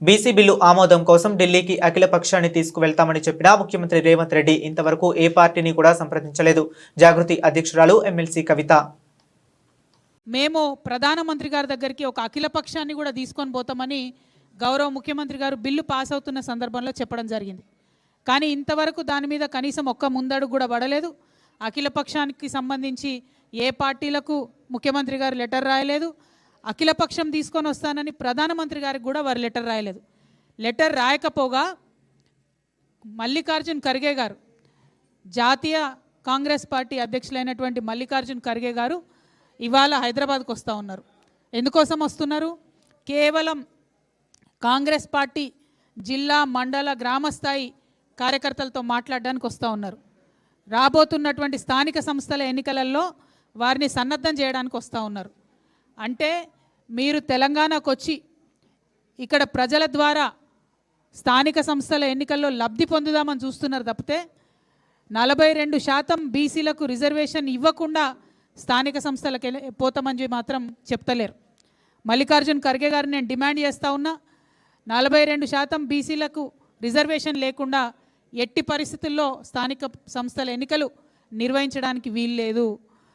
BC bill ఆమోదం కోసం ఢిల్లీకి అఖిలపక్షాన్ని తీసుకువెళ్తామని చెప్పిన ముఖ్యమంత్రి రేవంత్ రెడ్డి ఇంతవరకు ఏ పార్టీని కూడా సంప్రదించలేదు. జాగృతి అధ్యక్షురాలు ఎమ్మెల్సీ కవిత. మేము ప్రధానమంత్రి గారి దగ్గరికి ఒక అఖిలపక్షాన్ని కూడా తీసుకొని పోతామని గౌరవ ముఖ్యమంత్రి గారు బిల్లు పాస్ అవుతున్న సందర్భంలో చెప్పడం జరిగింది. కానీ ఇంతవరకు దాని మీద కనీసం ఒక్క ముందడుగు కూడా పడలేదు. అఖిలపక్షానికి సంబంధించి ఏ పార్టీలకు ముఖ్యమంత్రి గారు లెటర్ రాయలేదు. అఖిలపక్షం తీసుకొని వస్తానని ప్రధానమంత్రి గారికి కూడా వారు లెటర్ రాయలేదు. లెటర్ రాయకపోగా మల్లికార్జున్ ఖర్గే గారు జాతీయ కాంగ్రెస్ పార్టీ అధ్యక్షులైనటువంటి మల్లికార్జున్ ఖర్గే గారు ఇవాళ హైదరాబాద్కు వస్తూ ఉన్నారు. ఎందుకోసం వస్తున్నారు? కేవలం కాంగ్రెస్ పార్టీ జిల్లా మండల గ్రామస్థాయి కార్యకర్తలతో మాట్లాడడానికి వస్తూ ఉన్నారు. రాబోతున్నటువంటి స్థానిక సంస్థల ఎన్నికలలో వారిని సన్నద్ధం చేయడానికి వస్తూ ఉన్నారు. అంటే మీరు తెలంగాణకు వచ్చి ఇక్కడ ప్రజల ద్వారా స్థానిక సంస్థల ఎన్నికల్లో లబ్ధి పొందుదామని చూస్తున్నారు తప్పితే నలభై రెండు శాతం బీసీలకు రిజర్వేషన్ ఇవ్వకుండా స్థానిక సంస్థలకు వెళ్ళి- పోతామని మాత్రం చెప్తలేరు. మల్లికార్జున్ ఖర్గే గారు నేను డిమాండ్ చేస్తూ ఉన్నా నలభై రెండు శాతం బీసీలకు రిజర్వేషన్ లేకుండా ఎట్టి పరిస్థితుల్లో స్థానిక సంస్థల ఎన్నికలు నిర్వహించడానికి వీల్లేదు